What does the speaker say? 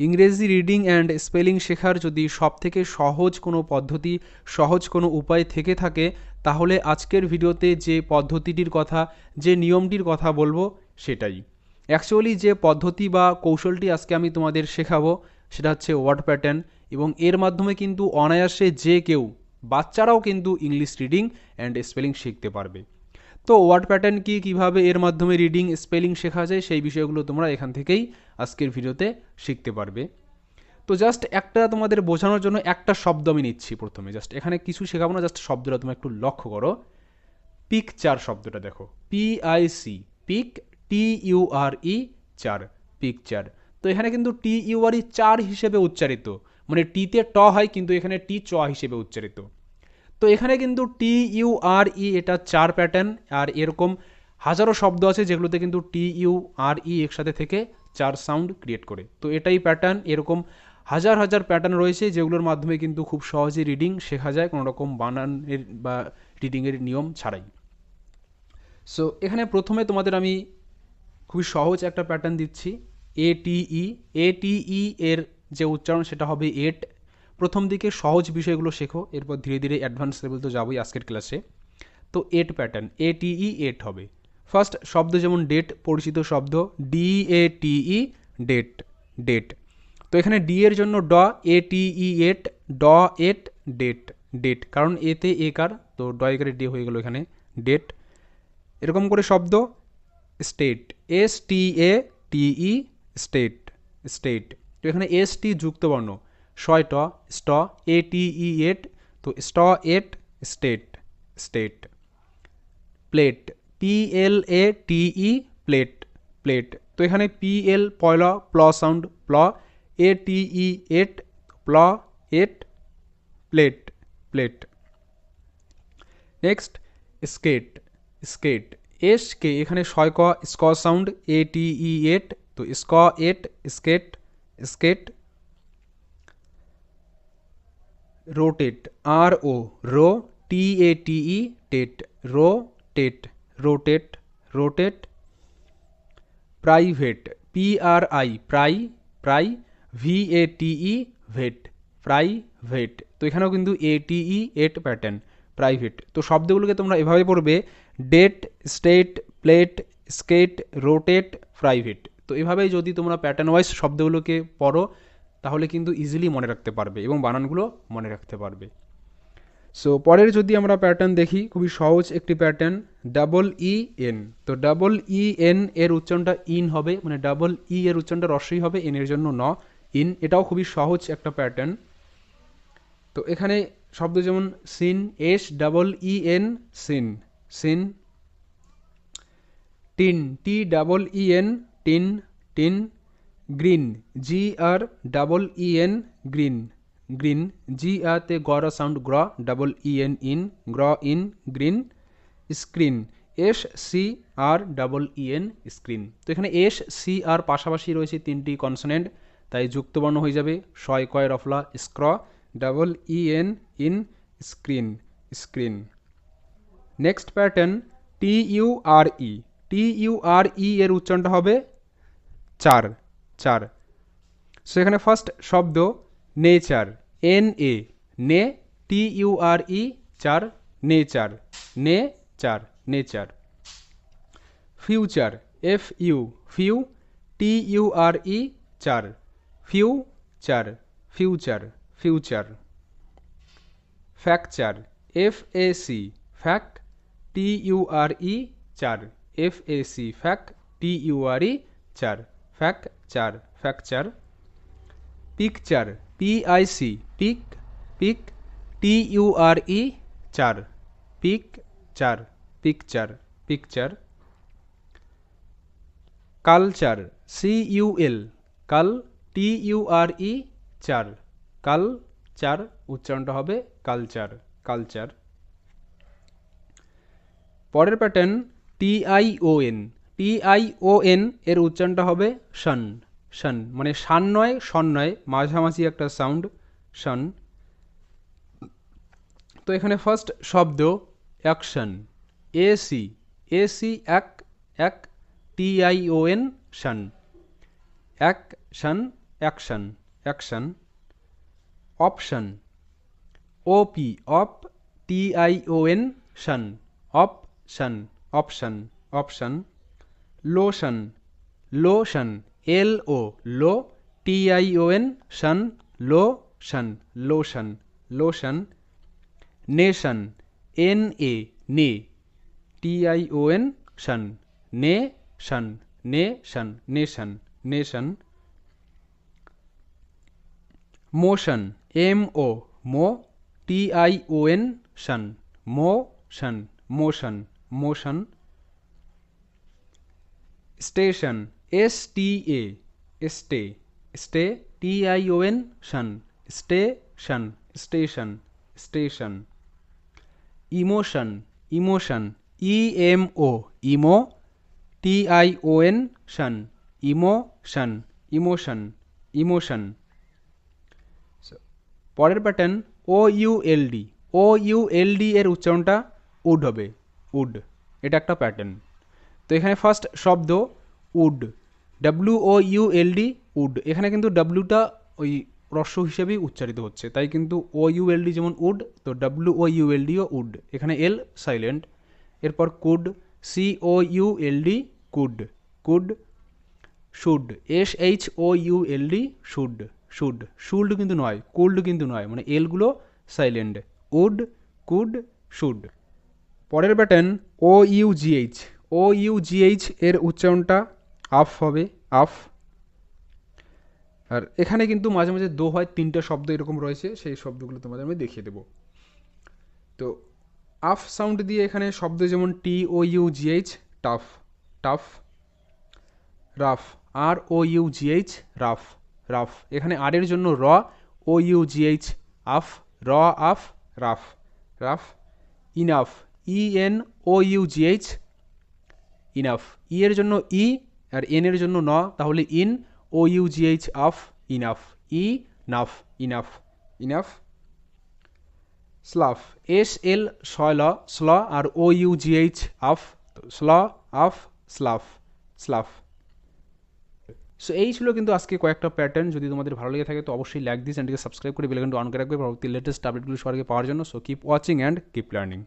ইংরেজি reading and spelling শেখার যদি সবথেকে সহজ কোনো পদ্ধতি, সহজ কোনো উপায় থেকে থাকে, তাহলে আজকের ভিডিওতে যে পদ্ধতিটির কথা, যে নিয়মটির কথা বলব সেটাই। অ্যাকচুয়ালি যে পদ্ধতি বা কৌশলটি আজকে আমি তোমাদের শেখাবো, সেটা হচ্ছে ওয়ার্ড প্যাটার্ন এবং এর মাধ্যমে কিন্তু অনায়াসে যে কেউ, বাচ্চারাও কিন্তু ইংলিশ রিডিং অ্যান্ড স্পেলিং শিখতে পারবে। তো ওয়ার্ড প্যাটার্ন কি, কীভাবে এর মাধ্যমে রিডিং স্পেলিং শেখা যায়, সেই বিষয়গুলো তোমরা এখান থেকেই আজকের ভিডিওতে শিখতে পারবে। তো জাস্ট একটা তোমাদের বোঝানোর জন্য একটা শব্দ আমি নিচ্ছি প্রথমে। জাস্ট এখানে কিছু শেখাবো না জাস্ট শব্দটা তুমি একটু লক্ষ্য করো। পিকচার শব্দটা দেখো। P I C pick T U R E চার পিকচার তো এখানে কিন্তু টি ইউ আর ই চার হিসেবে উচ্চারিত। মানে টিতে ট হয়, কিন্তু এখানে টি চ হিসেবে উচ্চারিত। তো এখানে কিন্তু টি ইউ আর ই এটা চার প্যাটার্ন আর এরকম হাজারো শব্দ আছে যেগুলোতে কিন্তু টি ইউ আর ই একসাথে থেকে চার সাউন্ড ক্রিয়েট করে। তো এটাই প্যাটার্ন এরকম হাজার হাজার প্যাটার্ন রয়েছে যেগুলোর মাধ্যমে কিন্তু খুব সহজে রিডিং শেখা যায় কোনো রকম বানানের বা রিডিংয়ের নিয়ম ছাড়াই। সো এখানে প্রথমে তোমাদের আমি খুবই সহজ একটা প্যাটার্ন দিচ্ছি এ টি ই এ টি ই এর যে উচ্চারণ সেটা হবে এট প্রথম দিকে সহজ বিষয়গুলো শেখো, এরপর ধীরে ধীরে অ্যাডভান্স লেভেল তো যাবোই আজকের ক্লাসে তো এট প্যাটার্ন এ টিই এট হবে। ফার্স্ট শব্দ যেমন ডেট পরিচিত শব্দ D A T E date date তো এখানে ডি এর জন্য ড এ টিই এট ড এট ডেট ডেট কারণ এতে এ কার, তো ড একারে ডে হয়ে গেল এখানে ডেট এরকম করে শব্দ state S T A T E state state তো এখানে এস টি যুক্ত বর্ণ ছয় ট স্ট এ টিই এট তো স্ট ate state state plate P L A T E plate plate তো এখানে পি এল পয়লা প্ল সাউন্ড প্ল A T E ate প্ল ate plate plate next skate skate S K এখানে ছয় ক, স্ক সাউন্ড এ টিই এট তো স্ক ate skate skate rotate R O rho T A T E টেট rho TET rotate rotate private P R I প্রাই প্রাই V A T E ভেট private তো এখানেও কিন্তু এ টি ই এট প্যাটার্ন প্রাইভেট তো শব্দগুলোকে তোমরা এভাবে পড়বে date state plate skate rotate private তো এভাবেই যদি তোমরা প্যাটার্ন ওয়াইজ শব্দগুলোকে পড়ো তাহলে কিন্তু ইজিলি মনে রাখতে পারবে এবং বানানগুলো মনে রাখতে পারবে। সো পরের যদি আমরা প্যাটার্ন দেখি, খুবই সহজ একটি প্যাটার্ন ডাবল ই এন তো ডাবল ই এন এর উচ্চারণটা ইন হবে মানে ডাবল ই এর উচ্চারণটা রসই হবে এন এর জন্য ন। ইন এটাও খুবই সহজ একটা প্যাটার্ন তো এখানে শব্দ যেমন seen S double E N seen seen teen T double E N teen teen green G R double E N green. Green G আতে গর সাউন্ড গ্র double E N in গ্র een green. Screen S C R double E N screen. তো এখানে S C আর পাশাপাশি রয়েছে তিনটি consonant তাই যুক্তবর্ণ হয়ে যাবে শয় কয় রফলা স্ক্র double E N een screen screen. Next pattern T U R E T U R E এর উচ্চারণটা হবে চার। চার। সো এখানে ফার্স্ট শব্দ নেচার এন এ নে টি ইউ আর ই চার, নেচার, নে, চার, nature. Future F U few T U R E চার ফিউ চার future future facture F A C pack T U R E চার এফ এ সি ফ্যাক T U R E চার। ফ্যাক চার facture picture P I C pick pick T U R E চার pick চার picture picture culture C U L কাল T U R E চার কাল চার উচ্চারণটা হবে কালচার কালচার পরের pattern T I O N T I O N এর উচ্চারণটা হবে সন সন মানে সান নয় সন নয়, মাঝামাঝি একটা সাউন্ড সন তো এখানে ফার্স্ট শব্দ অ্যাকশন এসি এসি এক এক T I O N Son action action action option O P অপ T I O N Shaun. Option option option lotion lotion L O low T I O N Shaun lotion lotion lotion nation N A নে T I O N শন নে শন nation nation nation motion M O Md T I O N Shaun motion motion motion station S T A stay স্টে T I O N Shaun station station station. Emotion emotion E M O imo T I O N শন emotion emotion. Emotion পরের pattern O U L D O U L D এর উচ্চারণটা would হবে, would. এটা একটা pattern তো এখানে first শব্দ would W O U L D would. এখানে কিন্তু ডাব্লিউটা ওই রস্য হিসেবেই উচ্চারিত হচ্ছে। তাই কিন্তু ও ইউ এল ডি যেমন উড, তো ডাব্লিউ ও ইউ এল ডিও উড। এখানে এল সাইলেন্ট এরপর could C O U L D could could should S H O U L D should should should কিন্তু নয় কুল্ড কিন্তু নয়। মানে এলগুলো সাইলেন্ট উড কুড শুড পরের pattern O U G H O U G H এর উচ্চারণটা আফ হবে, আফ। আর এখানে কিন্তু মাঝে মাঝে দো হয়, তিনটে শব্দ এরকম রয়েছে, সেই শব্দগুলো তোমাদের আমি দেখিয়ে দেবো। তো আফ সাউন্ড দিয়ে এখানে শব্দ যেমন T O U G H tough tough, rough. R O U G H rough rough. এখানে আর এর জন্য র ও ইউ জিএইচ আফ, র, uff, rough rough, enough. E N O U G H enough E এর জন্য ই আর N এর জন্য ন, তাহলে en O U G H uff enough E Naf enough enough slough S L soil স্ল আর O U G H uff স্ল আফ স্লাফ স্লাফ so এই ছিল কিন্তু আজকে কয়েকটা প্যাটার্ন যদি তোমাদের ভালো লেগে থাকে, তো অবশ্যই লাইক দিস চ্যানেলটিকে সাবস্ক্রাইব করে বেলাইকনটা অন করে রাখবে। পরবর্তী লেটেস্ট আপডেটগুলো সবাইকে পাওয়ার জন্য। So keep watching and keep learning